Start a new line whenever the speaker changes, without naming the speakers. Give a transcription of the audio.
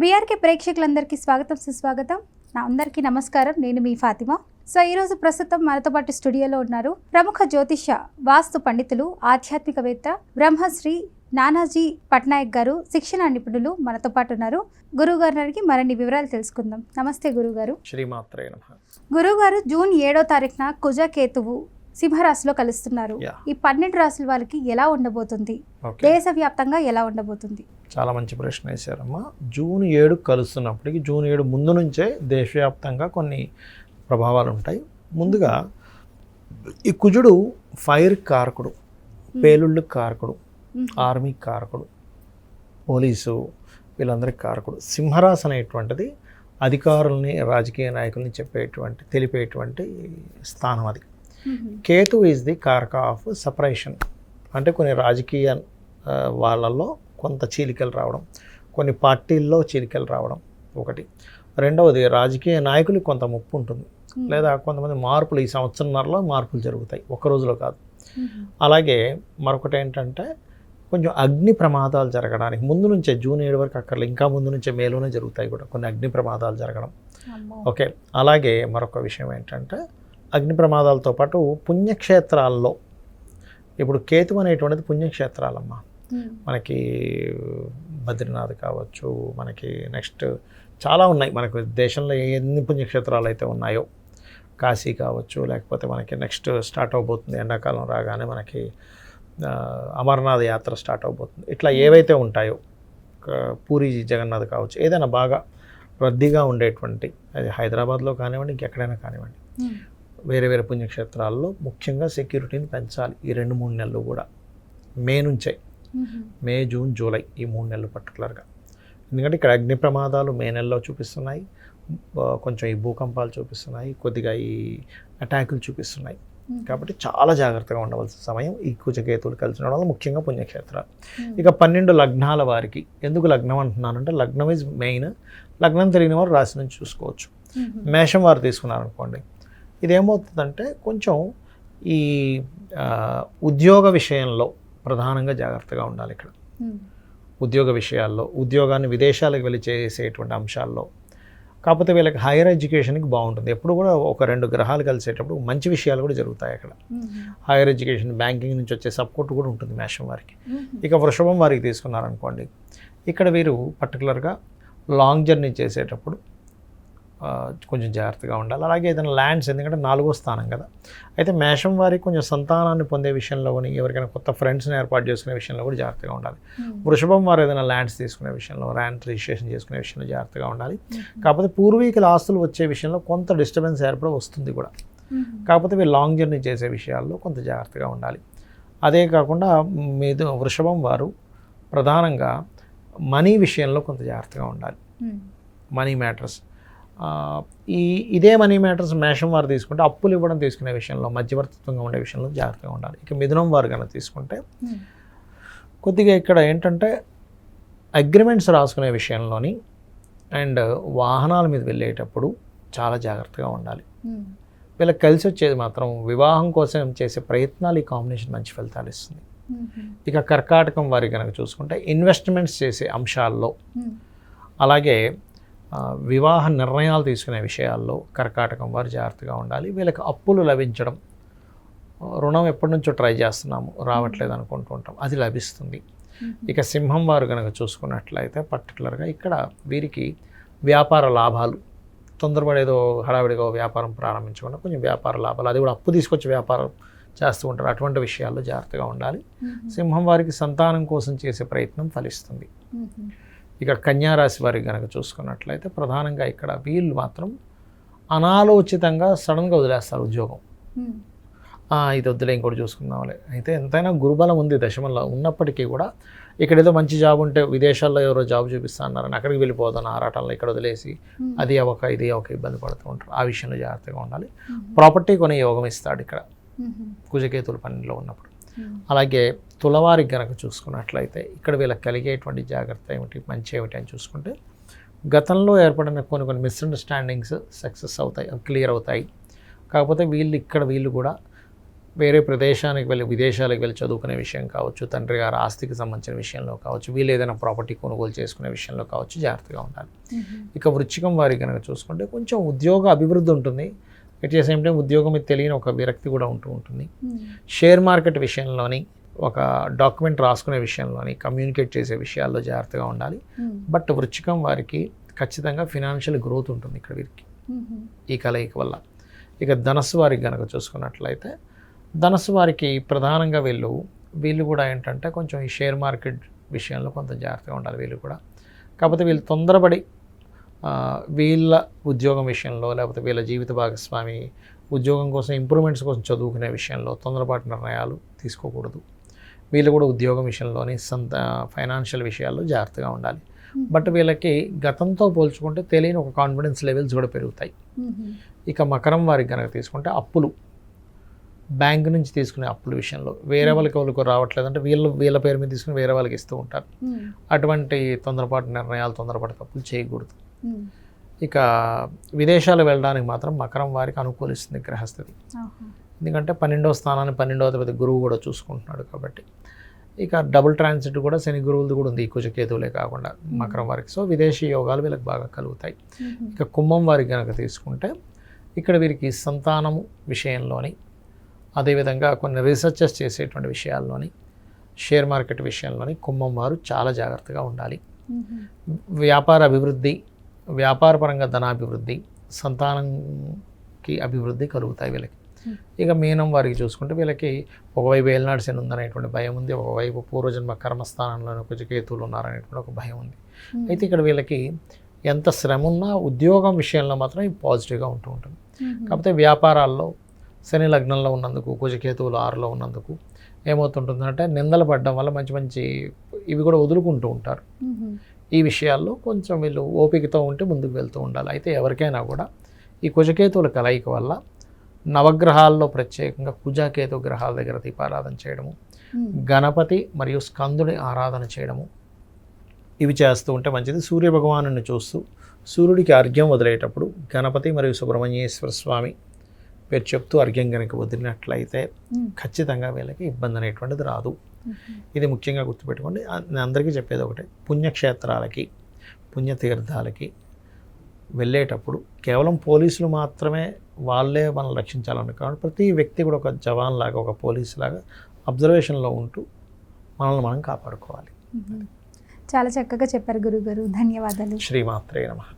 BRK ప్రేక్షకులందరికీ స్వాగతం సుస్వాగతం. నా అందరికీ నమస్కారం. నేను మీ ఫాతిమా. సో ఈరోజు ప్రస్తుతం మనతో పాటు స్టూడియోలో ఉన్నారు ప్రముఖ జ్యోతిష వాస్తు పండితులు ఆధ్యాత్మికవేత్త బ్రహ్మశ్రీ నానాజీ పట్నాయక్ గారు శిక్షణ నిపుణులు మనతో పాటు ఉన్నారు. గురువు అడిగి మరిన్ని వివరాలు తెలుసుకుందాం. నమస్తే గురుగారు
శ్రీమాత్రే నమ.
గురువుగారు జూన్ ఏడో తారీఖున కుజ కేతువు సింహరాశిలో కలుస్తున్నారు. ఈ పన్నెండు రాశుల వాళ్ళకి ఎలా ఉండబోతుంది? దేశవ్యాప్తంగా ఎలా ఉండబోతుంది?
చాలా మంచి ప్రశ్న వేశారమ్మా. జూన్ ఏడు కలుస్తున్నప్పటికీ జూన్ ఏడు ముందు నుంచే దేశవ్యాప్తంగా కొన్ని ప్రభావాలు ఉంటాయి ముందుగా ఈ కుజుడు ఫైర్ కారకుడు పేలుళ్ళు కారకుడు. ఆర్మీ కారకుడు పోలీసు వీళ్ళందరికీ కారకుడు. సింహరాశి అనేటువంటిది అధికారుల్ని రాజకీయ నాయకుల్ని చెప్పేటువంటి తెలిపేటువంటి స్థానం అది. కేతు ఈజ్ ది కారక ఆఫ్ సపరేషన్ అంటే కొన్ని రాజకీయ వాళ్ళల్లో కొంత చీలికలు రావడం కొన్ని పార్టీల్లో చీలికలు రావడం ఒకటి. రెండవది రాజకీయ నాయకులకు కొంత ముప్పు ఉంటుంది. లేదా కొంతమంది మార్పులు ఈ సంవత్సరంన్నరలో మార్పులు జరుగుతాయి. ఒక్క రోజులో కాదు. అలాగే మరొకటి ఏంటంటే కొంచెం అగ్ని ప్రమాదాలు జరగడానికి ముందు నుంచే జూన్ ఏడు వరకు అక్కర్లే ఇంకా ముందు నుంచే మేలోనే జరుగుతాయి కూడా కొన్ని అగ్ని ప్రమాదాలు జరగడం. ఓకే. అలాగే మరొక విషయం ఏంటంటే అగ్ని ప్రమాదాలతో పాటు పుణ్యక్షేత్రాల్లో ఇప్పుడు కేతు అనేటువంటిది పుణ్యక్షేత్రాలమ్మా.
మ్మ్.
మనకి బద్రీనాథ్ కావచ్చు మనకి నెక్స్ట్ చాలా ఉన్నాయి. మనకు దేశంలో ఎన్ని పుణ్యక్షేత్రాలు అయితే ఉన్నాయో కాశీ కావచ్చు లేకపోతే మనకి నెక్స్ట్ స్టార్ట్ అవబోతుంది ఎండాకాలం రాగానే మనకి అమర్నాథ్ యాత్ర స్టార్ట్ అవబోతుంది. ఇట్లా ఏవైతే ఉంటాయో పూరి జగన్నాథ్ కావచ్చు ఏదైనా బాగా రద్దీగా ఉండేటువంటి అది హైదరాబాద్లో కానివ్వండి ఇంకెక్కడైనా కానివ్వండి
మ్మ్.
వేరే వేరే పుణ్యక్షేత్రాల్లో ముఖ్యంగా సెక్యూరిటీని పెంచాలి. ఈ రెండు మూడు నెలలు కూడా మే నుంచే. మే జూన్ జూలై ఈ మూడు నెలలు పర్టికులర్గా ఎందుకంటే ఇక్కడ అగ్ని ప్రమాదాలు మే నెలలో చూపిస్తున్నాయి. కొంచెం ఈ భూకంపాలు చూపిస్తున్నాయి. కొద్దిగా ఈ అటాకులు చూపిస్తున్నాయి.
మ్మ్.
కాబట్టి చాలా జాగ్రత్తగా ఉండవలసిన సమయం ఈ కుజకేతువులు కలిసిన వల్ల ముఖ్యంగా పుణ్యక్షేత్రాలు.
మ్మ్.
ఇక పన్నెండు లగ్నాల వారికి ఎందుకు లగ్నం అంటున్నానంటే లగ్నం ఇస్ మెయిన్ లగ్నం తెలియని వారు రాశి నుంచి చూసుకోవచ్చు. మేషం వారు తీసుకున్నారనుకోండి. ఇదేమవుతుందంటే కొంచెం ఈ ఉద్యోగ విషయంలో ప్రధానంగా జాగ్రత్తగా ఉండాలి ఇక్కడ
మ్మ్.
ఉద్యోగ విషయాల్లో ఉద్యోగాన్ని విదేశాలకు వెళ్ళి చేసేటువంటి అంశాల్లో కాకపోతే వీళ్ళకి హైయర్ ఎడ్యుకేషన్కి బాగుంటుంది ఎప్పుడు కూడా ఒక రెండు గ్రహాలు కలిసేటప్పుడు మంచి విషయాలు కూడా జరుగుతాయి అక్కడ. హైయర్ ఎడ్యుకేషన్ బ్యాంకింగ్ నుంచి వచ్చే సపోర్ట్ కూడా ఉంటుంది మేషం వారికి
మ్మ్.
ఇక వృషభం వారికి తీసుకున్నారనుకోండి ఇక్కడ వీరు పర్టికులర్గా లాంగ్ జర్నీ చేసేటప్పుడు కొంచెం జాగ్రత్తగా ఉండాలి అలాగే ఏదైనా ల్యాండ్స్ ఎందుకంటే నాలుగో స్థానం కదా అయితే మేషం వారికి కొంచెం సంతానాన్ని పొందే విషయంలో కానీ ఎవరికైనా కొత్త ఫ్రెండ్స్ని ఏర్పాటు చేసుకునే విషయంలో కూడా జాగ్రత్తగా ఉండాలి
మ్మ్.
వృషభం వారు ఏదైనా ల్యాండ్స్ తీసుకునే విషయంలో ల్యాండ్ రిజిస్ట్రేషన్ చేసుకునే విషయంలో జాగ్రత్తగా ఉండాలి
మ్మ్.
కాకపోతే పూర్వీకుల ఆస్తులు వచ్చే విషయంలో కొంత డిస్టర్బెన్స్ ఏర్పడి వస్తుంది కూడా
మ్మ్.
కాకపోతే వీళ్ళు లాంగ్ జర్నీ చేసే విషయాల్లో కొంత జాగ్రత్తగా ఉండాలి అదే కాకుండా మీద వృషభం వారు ప్రధానంగా మనీ విషయంలో కొంత జాగ్రత్తగా ఉండాలి. మనీ మ్యాటర్స్ ఈ ఇదే మనీ మ్యాటర్స్ మేషం వారు తీసుకుంటే అప్పులు ఇవ్వడం తీసుకునే విషయంలో మధ్యవర్తిత్వంగా ఉండే విషయంలో జాగ్రత్తగా ఉండాలి ఇక మిథునం వారు కనుక తీసుకుంటే
మ్మ్.
కొద్దిగా ఇక్కడ ఏంటంటే అగ్రిమెంట్స్ రాసుకునే విషయంలోని అండ్ వాహనాల మీద వెళ్ళేటప్పుడు చాలా జాగ్రత్తగా ఉండాలి
మ్మ్.
వీళ్ళకి కలిసి వచ్చేది మాత్రం వివాహం కోసం చేసే ప్రయత్నాలు ఈ కాంబినేషన్ మంచి ఫలితాలు ఇస్తుంది
మ్మ్.
ఇక కర్కాటకం వారి కనుక చూసుకుంటే ఇన్వెస్ట్మెంట్స్ చేసే అంశాల్లో. అలాగే వివాహ నిర్ణయాలు తీసుకునే విషయాల్లో కర్కాటకం వారు జాగ్రత్తగా ఉండాలి వీళ్ళకి అప్పులు లభించడం రుణం ఎప్పటి నుంచో ట్రై చేస్తున్నాము రావట్లేదు అనుకుంటూ ఉంటాం అది లభిస్తుంది. ఇక సింహం వారు కనుక చూసుకున్నట్లయితే పర్టికులర్గా ఇక్కడ వీరికి వ్యాపార లాభాలు తొందరపడి ఏదో హడావిడిగా వ్యాపారం ప్రారంభించకుండా కొంచెం వ్యాపార లాభాలు అది కూడా అప్పు తీసుకొచ్చి వ్యాపారం చేస్తూ ఉంటారు అటువంటి విషయాల్లో జాగ్రత్తగా ఉండాలి. సింహం వారికి సంతానం కోసం చేసే ప్రయత్నం ఫలిస్తుంది. ఇక కన్యా రాశి వారికి కనుక చూసుకున్నట్లయితే ప్రధానంగా ఇక్కడ వీళ్ళు మాత్రం అనాలోచితంగా సడన్గా వదిలేస్తారు ఉద్యోగం
మ్మ్.
"ఆ, ఇది వద్దులే ఇంకోటి చూసుకుందాంలే అయితే ఎంతైనా గురుబలం ఉంది దశమంలో ఉన్నప్పటికీ కూడా ఇక్కడ ఏదో మంచి జాబ్ ఉంటే విదేశాల్లో ఎవరో జాబ్ చూపిస్తా అన్నారని అక్కడికి వెళ్ళిపోతాను ఆరాటంలో ఇక్కడ వదిలేసి. అది ఒక ఇది ఒక ఇబ్బంది పడుతూ ఉంటారు ఆ విషయంలో జాగ్రత్తగా ఉండాలి. ప్రాపర్టీ కొనే యోగం ఇస్తాడు ఇక్కడ. కుజకేతుల పనిలో ఉన్నప్పుడు. అలాగే తులవారికి గనక చూసుకున్నట్లయితే ఇక్కడ వీళ్ళకి కలిగేటువంటి జాగ్రత్త ఏమిటి మంచి ఏమిటి అని చూసుకుంటే గతంలో ఏర్పడిన కొన్ని కొన్ని మిస్అండర్స్టాండింగ్స్ సక్సెస్ అవుతాయి క్లియర్ అవుతాయి. కాకపోతే వీళ్ళు ఇక్కడ వీళ్ళు కూడా వేరే ప్రదేశానికి వెళ్ళి విదేశాలకు వెళ్ళి చదువుకునే విషయం కావచ్చు తండ్రి గారి ఆస్తికి సంబంధించిన విషయంలో కావచ్చు వీళ్ళు ఏదైనా ప్రాపర్టీ కొనుగోలు చేసుకునే విషయంలో కావచ్చు జాగ్రత్తగా ఉండాలి. ఇక వృచ్చికం వారి కనుక చూసుకుంటే కొంచెం ఉద్యోగ అభివృద్ధి ఉంటుంది. ఎట్ ద సేమ్ టైం ఉద్యోగం తెలియని ఒక విరక్తి కూడా ఉంటూ ఉంటుంది. షేర్ మార్కెట్ విషయంలోని ఒక డాక్యుమెంట్ రాసుకునే విషయంలోని కమ్యూనికేట్ చేసే విషయాల్లో జాగ్రత్తగా ఉండాలి. బట్ వృచ్చికం వారికి ఖచ్చితంగా ఫినాన్షియల్ గ్రోత్ ఉంటుంది ఇక్కడ వీరికి. ఈ కలయిక వల్ల. ఇక ధనస్సు వారికి కనుక చూసుకున్నట్లయితే ధనస్సు వారికి ప్రధానంగా వీళ్ళు వీళ్ళు కూడా ఏంటంటే కొంచెం ఈ షేర్ మార్కెట్ విషయంలో కొంత జాగ్రత్తగా ఉండాలి వీళ్ళు కూడా. కాకపోతే వీళ్ళు తొందరపడి వీళ్ళ ఉద్యోగం విషయంలో లేకపోతే వీళ్ళ జీవిత భాగస్వామి ఉద్యోగం కోసం ఇంప్రూవ్మెంట్స్ కోసం చదువుకునే విషయంలో తొందరపాటు నిర్ణయాలు తీసుకోకూడదు. వీళ్ళు కూడా ఉద్యోగం విషయంలోని సొంత ఫైనాన్షియల్ విషయాల్లో జాగ్రత్తగా ఉండాలి. బట్ వీళ్ళకి గతంతో పోల్చుకుంటే తెలియని ఒక కాన్ఫిడెన్స్ లెవెల్స్ కూడా పెరుగుతాయి. ఇక మకరం వారికి కనుక తీసుకుంటే అప్పులు బ్యాంక్ నుంచి తీసుకునే అప్పుల విషయంలో వేరే వాళ్ళకి వాళ్ళకి రావట్లేదు అంటే వీళ్ళు వీళ్ళ పేరు మీద తీసుకుని వేరే వాళ్ళకి ఇస్తూ ఉంటారు. అటువంటి తొందరపాటు నిర్ణయాలు తొందరపాటు తప్పులు చేయకూడదు. ఇక విదేశాలు వెళ్ళడానికి మాత్రం మకరం వారికి అనుకూలిస్తుంది గ్రహస్థితి. ఎందుకంటే పన్నెండవ స్థానాన్ని పన్నెండవ అధిపతి గురువు కూడా చూసుకుంటున్నాడు కాబట్టి. ఇక డబుల్ ట్రాన్సిట్ కూడా శని గురువులది కూడా ఉంది కుజకేతువులే కాకుండా మకరం వారికి. సో విదేశీ యోగాలు వీళ్ళకి బాగా కలుగుతాయి. ఇక కుంభం వారికి కనుక తీసుకుంటే ఇక్కడ వీరికి సంతానము విషయంలోని అదేవిధంగా కొన్ని రీసెర్చెస్ చేసేటువంటి విషయాల్లోని షేర్ మార్కెట్ విషయంలోని కుంభం వారు చాలా జాగ్రత్తగా ఉండాలి. వ్యాపార అభివృద్ధి వ్యాపారపరంగా ధనాభివృద్ధి సంతానంకి అభివృద్ధి కలుగుతాయి వీళ్ళకి. ఇక మీనం వారికి చూసుకుంటే వీళ్ళకి ఒకవైపు ఏలినాడు శని ఉందనేటువంటి భయం ఉంది ఒకవైపు పూర్వజన్మ కర్మస్థానంలో కుజకేతువులు ఉన్నారనేటువంటి ఒక భయం ఉంది. అయితే ఇక్కడ వీళ్ళకి ఎంత శ్రమ ఉన్నా ఉద్యోగం విషయంలో మాత్రం ఇది పాజిటివ్గా ఉంటూ ఉంటుంది కాకపోతే వ్యాపారాల్లో శని లగ్నంలో ఉన్నందుకు కుజకేతువులు ఆరులో ఉన్నందుకు ఏమవుతుంటుందంటే నిందలు పడడం వల్ల మంచి మంచి ఇవి కూడా వదులుకుంటూ ఉంటారు. ఈ విషయాల్లో కొంచెం వీళ్ళు ఓపికతో ఉంటే ముందుకు వెళ్తూ ఉండాలి. అయితే ఎవరికైనా కూడా ఈ కుజకేతువుల కలయిక వల్ల నవగ్రహాల్లో ప్రత్యేకంగా కుజకేతు గ్రహాల దగ్గర దీపారాధన చేయడము గణపతి మరియు స్కందుని ఆరాధన చేయడము. ఇవి చేస్తూ ఉంటే మంచిది. సూర్య భగవాను చూస్తూ సూర్యుడికి అర్ఘ్యం వదిలేటప్పుడు గణపతి మరియు సుబ్రహ్మణ్యేశ్వర స్వామి పేరు చెప్తూ అర్ఘ్యం కనుక వదిలినట్లయితే ఖచ్చితంగా వీళ్ళకి ఇబ్బంది అనేటువంటిది రాదు. ఇది ముఖ్యంగా గుర్తుపెట్టుకోండి. నేను అందరికీ చెప్పేది ఒకటే. పుణ్యక్షేత్రాలకి పుణ్యతీర్థాలకి వెళ్ళేటప్పుడు కేవలం పోలీసులు మాత్రమే వాళ్ళే మనల్ని రక్షించాలని కాబట్టి ప్రతి వ్యక్తి కూడా ఒక జవాన్ లాగా ఒక పోలీస్ లాగా అబ్జర్వేషన్లో ఉంటూ మనల్ని మనం కాపాడుకోవాలి.
చాలా చక్కగా చెప్పారు గురుగారు. ధన్యవాదాలు.
శ్రీమాత్రే నమః.